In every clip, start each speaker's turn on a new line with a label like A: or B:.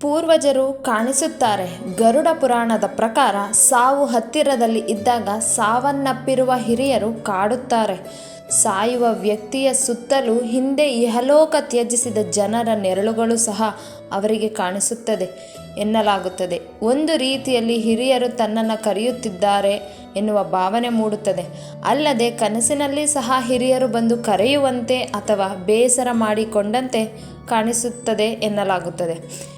A: ಪೂರ್ವಜರು ಕಾಣಿಸುತ್ತಾರೆ. ಗರುಡ ಪುರಾಣದ ಪ್ರಕಾರ ಸಾವು ಹತ್ತಿರದಲ್ಲಿ ಇದ್ದಾಗ ಸಾವನ್ನಪ್ಪಿರುವ ಹಿರಿಯರು ಕಾಡುತ್ತಾರೆ. ಸಾಯುವ ವ್ಯಕ್ತಿಯ ಸುತ್ತಲೂ ಹಿಂದೆ ಇಹಲೋಕ ತ್ಯಜಿಸಿದ ಜನರ ನೆರಳುಗಳು ಸಹ ಅವರಿಗೆ ಕಾಣಿಸುತ್ತದೆ ಎನ್ನಲಾಗುತ್ತದೆ. ಒಂದು ರೀತಿಯಲ್ಲಿ ಹಿರಿಯರು ತನ್ನನ್ನು ಕರೆಯುತ್ತಿದ್ದಾರೆ ಎನ್ನುವ ಭಾವನೆ ಮೂಡುತ್ತದೆ. ಅಲ್ಲದೆ ಕನಸಿನಲ್ಲಿ ಸಹ ಹಿರಿಯರು ಬಂದು ಕರೆಯುವಂತೆ ಅಥವಾ ಬೇಸರ ಮಾಡಿಕೊಂಡಂತೆ ಕಾಣಿಸುತ್ತದೆ ಎನ್ನಲಾಗುತ್ತದೆ.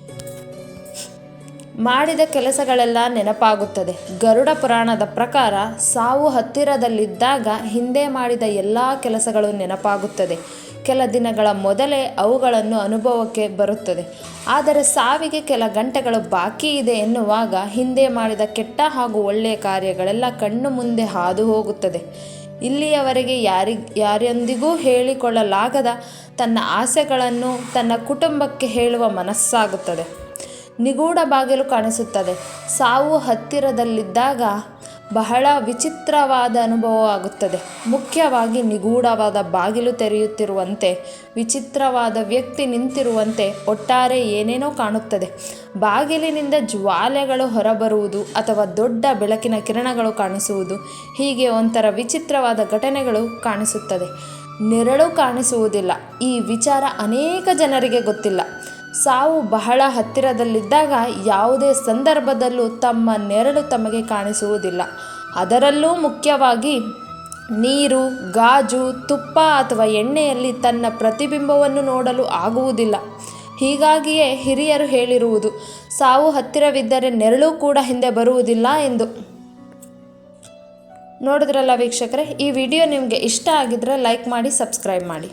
A: ಮಾಡಿದ ಕೆಲಸಗಳೆಲ್ಲ ನೆನಪಾಗುತ್ತದೆ. ಗರುಡ ಪುರಾಣದ ಪ್ರಕಾರ ಸಾವು ಹತ್ತಿರದಲ್ಲಿದ್ದಾಗ ಹಿಂದೆ ಮಾಡಿದ ಎಲ್ಲ ಕೆಲಸಗಳು ನೆನಪಾಗುತ್ತದೆ. ಕೆಲ ದಿನಗಳ ಮೊದಲೇ ಅವುಗಳನ್ನು ಅನುಭವಕ್ಕೆ ಬರುತ್ತದೆ. ಆದರೆ ಸಾವಿಗೆ ಕೆಲ ಗಂಟೆಗಳು ಬಾಕಿ ಇದೆ ಎನ್ನುವಾಗ ಹಿಂದೆ ಮಾಡಿದ ಕೆಟ್ಟ ಹಾಗೂ ಒಳ್ಳೆಯ ಕಾರ್ಯಗಳೆಲ್ಲ ಕಣ್ಣು ಮುಂದೆ ಹಾದು ಹೋಗುತ್ತದೆ. ಇಲ್ಲಿಯವರೆಗೆ ಯಾರಿ, ಯಾರೊಂದಿಗೂ ಹೇಳಿಕೊಳ್ಳಲಾಗದ ತನ್ನ ಆಸೆಗಳನ್ನು ತನ್ನ ಕುಟುಂಬಕ್ಕೆ ಹೇಳುವ ಮನಸ್ಸಾಗುತ್ತದೆ. ನಿಗೂಢ ಬಾಗಿಲು ಕಾಣಿಸುತ್ತದೆ. ಸಾವು ಹತ್ತಿರದಲ್ಲಿದ್ದಾಗ ಬಹಳ ವಿಚಿತ್ರವಾದ ಅನುಭವವಾಗುತ್ತದೆ ಮುಖ್ಯವಾಗಿ ನಿಗೂಢವಾದ ಬಾಗಿಲು ತೆರೆಯುತ್ತಿರುವಂತೆ, ವಿಚಿತ್ರವಾದ ವ್ಯಕ್ತಿ ನಿಂತಿರುವಂತೆ ಒಟ್ಟಾರೆ ಏನೇನೋ ಕಾಣುತ್ತದೆ. ಬಾಗಿಲಿನಿಂದ ಜ್ವಾಲೆಗಳು ಹೊರಬರುವುದು ಅಥವಾ ದೊಡ್ಡ ಬೆಳಕಿನ ಕಿರಣಗಳು ಕಾಣಿಸುವುದು ಹೀಗೆ ಒಂಥರ ವಿಚಿತ್ರವಾದ ಘಟನೆಗಳು ಕಾಣಿಸುತ್ತದೆ. ನೆರಳು ಕಾಣಿಸುವುದಿಲ್ಲ. ಈ ವಿಚಾರ ಅನೇಕ ಜನರಿಗೆ ಗೊತ್ತಿಲ್ಲ. ಸಾವು ಬಹಳ ಹತ್ತಿರದಲ್ಲಿದ್ದಾಗ ಯಾವುದೇ ಸಂದರ್ಭದಲ್ಲೂ ತಮ್ಮ ನೆರಳು ತಮಗೆ ಕಾಣಿಸುವುದಿಲ್ಲ. ಅದರಲ್ಲೂ ಮುಖ್ಯವಾಗಿ ನೀರು, ಗಾಜು, ತುಪ್ಪ ಅಥವಾ ಎಣ್ಣೆಯಲ್ಲಿ ತನ್ನ ಪ್ರತಿಬಿಂಬವನ್ನು ನೋಡಲು ಆಗುವುದಿಲ್ಲ. ಹೀಗಾಗಿಯೇ ಹಿರಿಯರು ಹೇಳಿರುವುದು, ಸಾವು ಹತ್ತಿರವಿದ್ದರೆ ನೆರಳು ಕೂಡ ಹಿಂದೆ ಬರುವುದಿಲ್ಲ ಎಂದು. ನೋಡಿದ್ರಲ್ಲ ವೀಕ್ಷಕರೇ, ಈ ವಿಡಿಯೋ ನಿಮಗೆ ಇಷ್ಟ ಆಗಿದ್ದರೆ ಲೈಕ್ ಮಾಡಿ, ಸಬ್ಸ್ಕ್ರೈಬ್ ಮಾಡಿ.